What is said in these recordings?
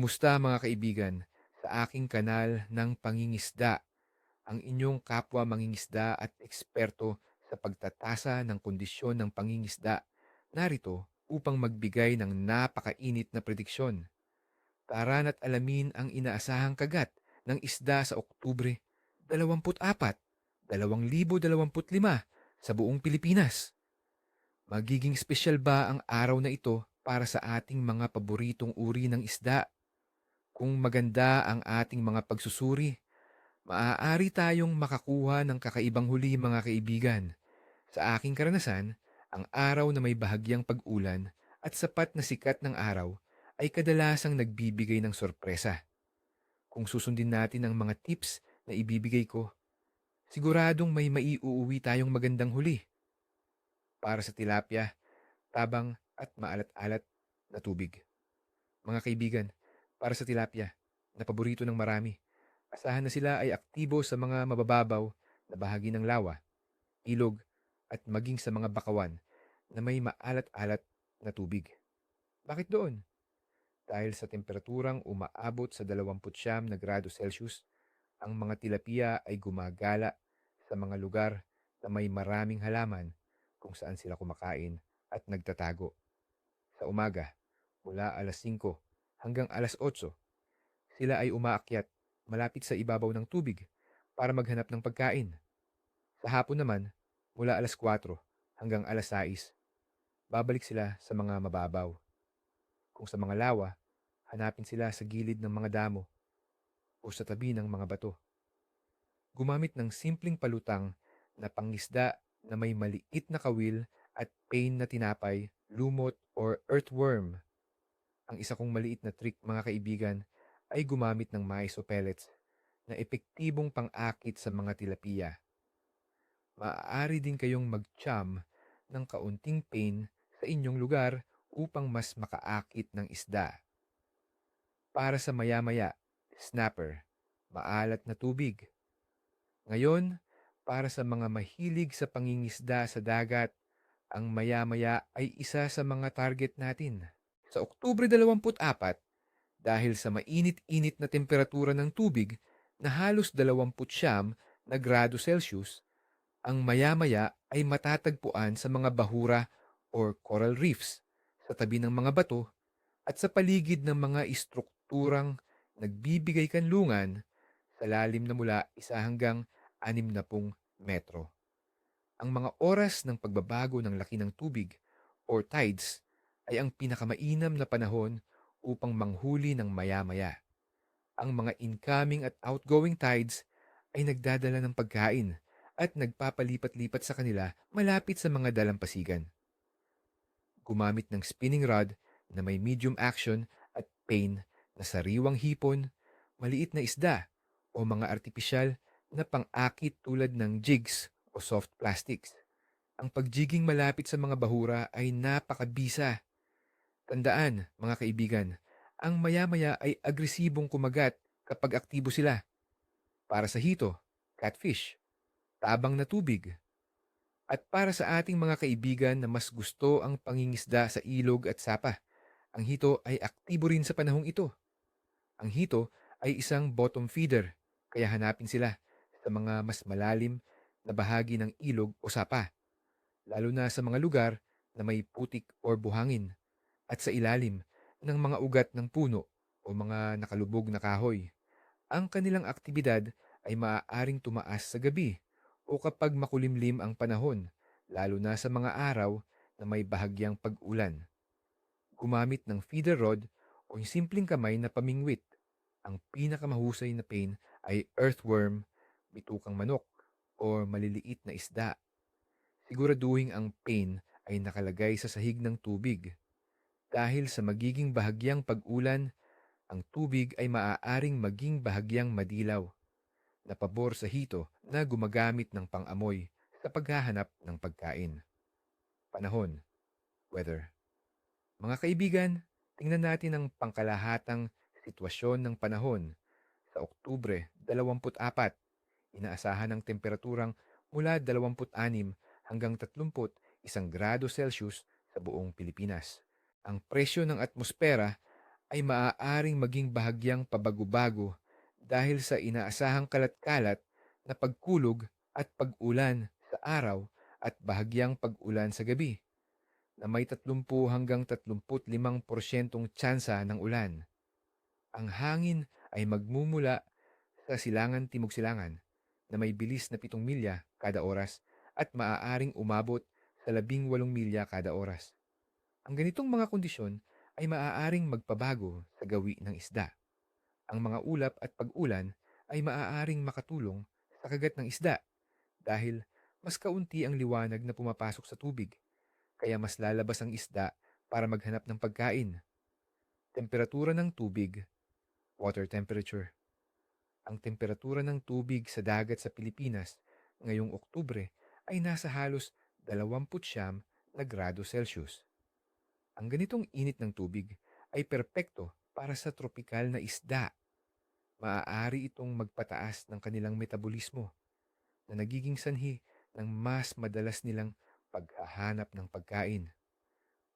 Kumusta mga kaibigan? Sa aking kanal ng pangingisda, ang inyong kapwa mangingisda at eksperto sa pagtatasa ng kondisyon ng pangingisda, narito upang magbigay ng napakainit na prediksyon. Tara na't alamin ang inaasahang kagat ng isda sa Oktubre 24, 2025 sa buong Pilipinas. Magiging espesyal ba ang araw na ito para sa ating mga paboritong uri ng isda? Kung maganda ang ating mga pagsusuri, maaari tayong makakuha ng kakaibang huli mga kaibigan. Sa aking karanasan, ang araw na may bahagyang pag-ulan at sapat na sikat ng araw ay kadalasang nagbibigay ng sorpresa. Kung susundin natin ang mga tips na ibibigay ko, siguradong may maiuuwi tayong magandang huli. Para sa tilapia, tabang at maalat-alat na tubig. Mga kaibigan, para sa tilapia, na paborito ng marami, asahan na sila ay aktibo sa mga mabababaw na bahagi ng lawa, ilog, at maging sa mga bakawan na may maalat-alat na tubig. Bakit doon? Dahil sa temperaturang umaabot sa 29 na grado Celsius, ang mga tilapia ay gumagala sa mga lugar na may maraming halaman kung saan sila kumakain at nagtatago. Sa umaga, mula alas 5 hanggang alas 8, sila ay umaakyat malapit sa ibabaw ng tubig para maghanap ng pagkain. Sa hapon naman, mula alas 4 hanggang alas 6, babalik sila sa mga mababaw. Kung sa mga lawa, hanapin sila sa gilid ng mga damo o sa tabi ng mga bato. Gumamit ng simpleng palutang na pangisda na may maliit na kawil at pain na tinapay, lumot, or earthworm. Ang isa kong maliit na trick mga kaibigan ay gumamit ng mais o pellets na epektibong pang-akit sa mga tilapia. Maaari din kayong mag-chum ng kaunting pain sa inyong lugar upang mas makaakit ng isda. Para sa maya-maya, snapper, maalat na tubig. Ngayon, para sa mga mahilig sa pangingisda sa dagat, ang maya-maya ay isa sa mga target natin. Sa Oktubre 24, dahil sa mainit-init na temperatura ng tubig na halos 29 na grado Celsius, ang maya-maya ay matatagpuan sa mga bahura or coral reefs, sa tabi ng mga bato, at sa paligid ng mga istrukturang nagbibigay kanlungan sa lalim na mula isa hanggang anim na pung metro. Ang mga oras ng pagbabago ng laki ng tubig or tides ay ang pinakamainam na panahon upang manghuli ng maya-maya. Ang mga incoming at outgoing tides ay nagdadala ng pagkain at nagpapalipat-lipat sa kanila malapit sa mga dalampasigan. Gumamit ng spinning rod na may medium action at pain na sariwang hipon, maliit na isda o mga artipisyal na pang-akit tulad ng jigs o soft plastics. Ang pagjiging malapit sa mga bahura ay napakabisa. Tandaan, mga kaibigan, ang maya-maya ay agresibong kumagat kapag aktibo sila. Para sa hito, catfish, tabang na tubig. At para sa ating mga kaibigan na mas gusto ang pangingisda sa ilog at sapa, ang hito ay aktibo rin sa panahong ito. Ang hito ay isang bottom feeder, kaya hanapin sila sa mga mas malalim na bahagi ng ilog o sapa, lalo na sa mga lugar na may putik or buhangin, at sa ilalim ng mga ugat ng puno o mga nakalubog na kahoy. Ang kanilang aktibidad ay maaaring tumaas sa gabi o kapag makulimlim ang panahon, lalo na sa mga araw na may bahagyang pag-ulan. Gumamit ng feeder rod o yung simpleng kamay na pamingwit. Ang pinakamahusay na pain ay earthworm, bitukang manok, o maliliit na isda. Siguraduhin ang pain ay nakalagay sa sahig ng tubig. Dahil sa magiging bahagyang pag-ulan, ang tubig ay maaaring maging bahagyang madilaw na pabor sa hito na gumagamit ng pang-amoy sa paghahanap ng pagkain. Panahon, weather. Mga kaibigan, tingnan natin ang pangkalahatang sitwasyon ng panahon. Sa Oktubre 24, inaasahan ng temperaturang mula 26 hanggang 31 grado Celsius sa buong Pilipinas. Ang presyo ng atmosfera ay maaaring maging bahagyang pabago-bago dahil sa inaasahang kalat-kalat na pagkulog at pag-ulan sa araw at bahagyang pag-ulan sa gabi na may 30 hanggang 35% tsansa ng ulan. Ang hangin ay magmumula sa silangan timog silangan na may bilis na 7 milya kada oras at maaaring umabot sa 18 milya kada oras. Ang ganitong mga kondisyon ay maaaring magpabago sa gawi ng isda. Ang mga ulap at pag-ulan ay maaaring makatulong sa kagat ng isda dahil mas kaunti ang liwanag na pumapasok sa tubig, kaya mas lalabas ang isda para maghanap ng pagkain. Temperatura ng tubig, water temperature. Ang temperatura ng tubig sa dagat sa Pilipinas ngayong Oktubre ay nasa halos 29 na grado Celsius. Ang ganitong init ng tubig ay perpekto para sa tropikal na isda. Maaari itong magpataas ng kanilang metabolismo na nagiging sanhi ng mas madalas nilang paghahanap ng pagkain.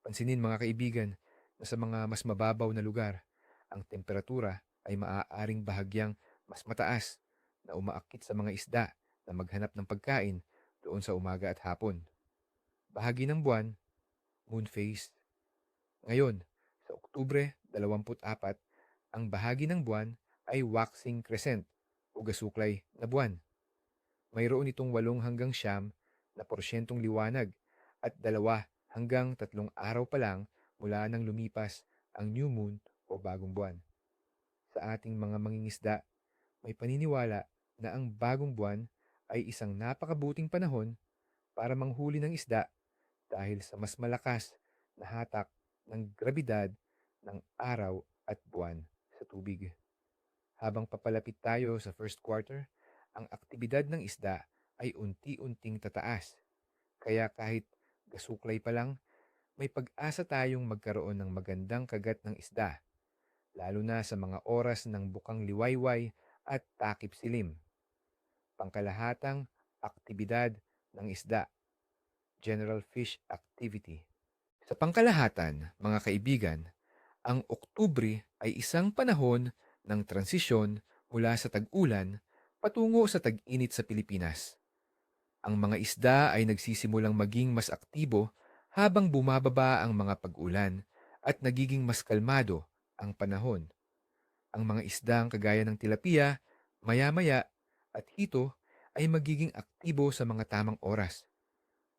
Pansinin mga kaibigan na sa mga mas mababaw na lugar, ang temperatura ay maaaring bahagyang mas mataas na umaakit sa mga isda na maghanap ng pagkain doon sa umaga at hapon. Bahagi ng buwan, moon phase. Ngayon, sa Oktubre 24, ang bahagi ng buwan ay waxing crescent o gasuklay na buwan. Mayroon itong 8 hanggang siyam na porsyentong liwanag at dalawa hanggang tatlong araw pa lang mula nang lumipas ang new moon o bagong buwan. Sa ating mga mangingisda, may paniniwala na ang bagong buwan ay isang napakabuting panahon para manghuli ng isda dahil sa mas malakas na hatak ng grabidad ng araw at buwan sa tubig. Habang papalapit tayo sa first quarter, ang aktibidad ng isda ay unti-unting tataas. Kaya kahit gasuklay pa lang, may pag-asa tayong magkaroon ng magandang kagat ng isda, lalo na sa mga oras ng bukang liwayway at takip silim. Pangkalahatang aktibidad ng isda, general fish activity. Sa pangkalahatan, mga kaibigan, ang Oktubre ay isang panahon ng transisyon mula sa tag-ulan patungo sa tag-init sa Pilipinas. Ang mga isda ay nagsisimulang maging mas aktibo habang bumababa ang mga pag-ulan at nagiging mas kalmado ang panahon. Ang mga isdang kagaya ng tilapia, maya-maya at hito ay magiging aktibo sa mga tamang oras.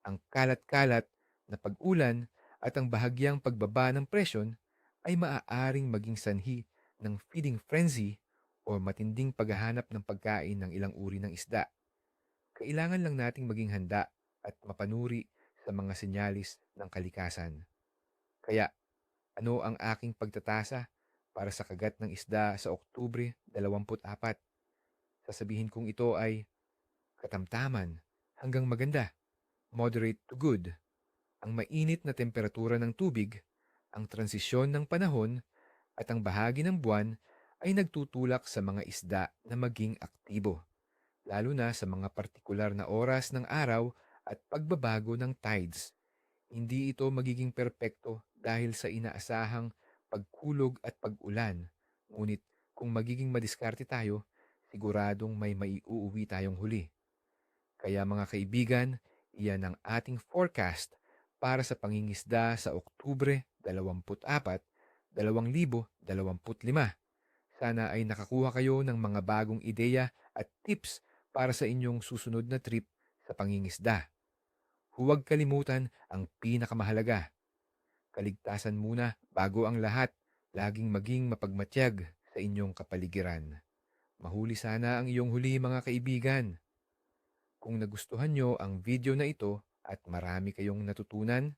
Ang kalat-kalat na pag-ulan at ang bahagyang pagbaba ng presyon ay maaaring maging sanhi ng feeding frenzy o matinding paghahanap ng pagkain ng ilang uri ng isda. Kailangan lang nating maging handa at mapanuri sa mga senyalis ng kalikasan. Kaya, ano ang aking pagtatasa para sa kagat ng isda sa Oktubre 24? Sasabihin kong ito ay katamtaman hanggang maganda, moderate to good. Ang mainit na temperatura ng tubig, ang transisyon ng panahon, at ang bahagi ng buwan ay nagtutulak sa mga isda na maging aktibo, lalo na sa mga partikular na oras ng araw at pagbabago ng tides. Hindi ito magiging perpekto dahil sa inaasahang pagkulog at pag-ulan, ngunit kung magiging madiskarte tayo, siguradong may maiuuwi tayong huli. Kaya mga kaibigan, iyan ang ating forecast para sa pangingisda sa Oktubre 24, 2025. Sana ay nakakuha kayo ng mga bagong ideya at tips para sa inyong susunod na trip sa pangingisda. Huwag kalimutan ang pinakamahalaga. Kaligtasan muna bago ang lahat, laging maging mapagmatyag sa inyong kapaligiran. Mahuli sana ang iyong huli mga kaibigan. Kung nagustuhan nyo ang video na ito at marami kayong natutunan,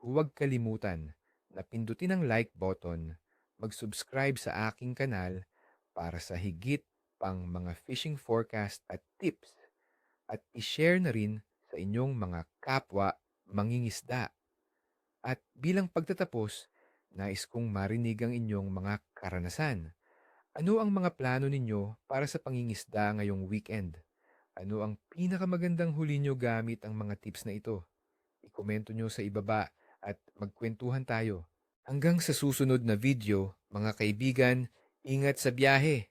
huwag kalimutan na pindutin ang like button, mag-subscribe sa aking kanal para sa higit pang mga fishing forecast at tips at i-share na rin sa inyong mga kapwa mangingisda. At bilang pagtatapos, nais kong marinig ang inyong mga karanasan. Ano ang mga plano ninyo para sa pangingisda ngayong weekend? Ano ang pinakamagandang huli nyo gamit ang mga tips na ito? Ikomento nyo sa ibaba at magkwentuhan tayo. Hanggang sa susunod na video, Mga kaibigan, ingat sa biyahe.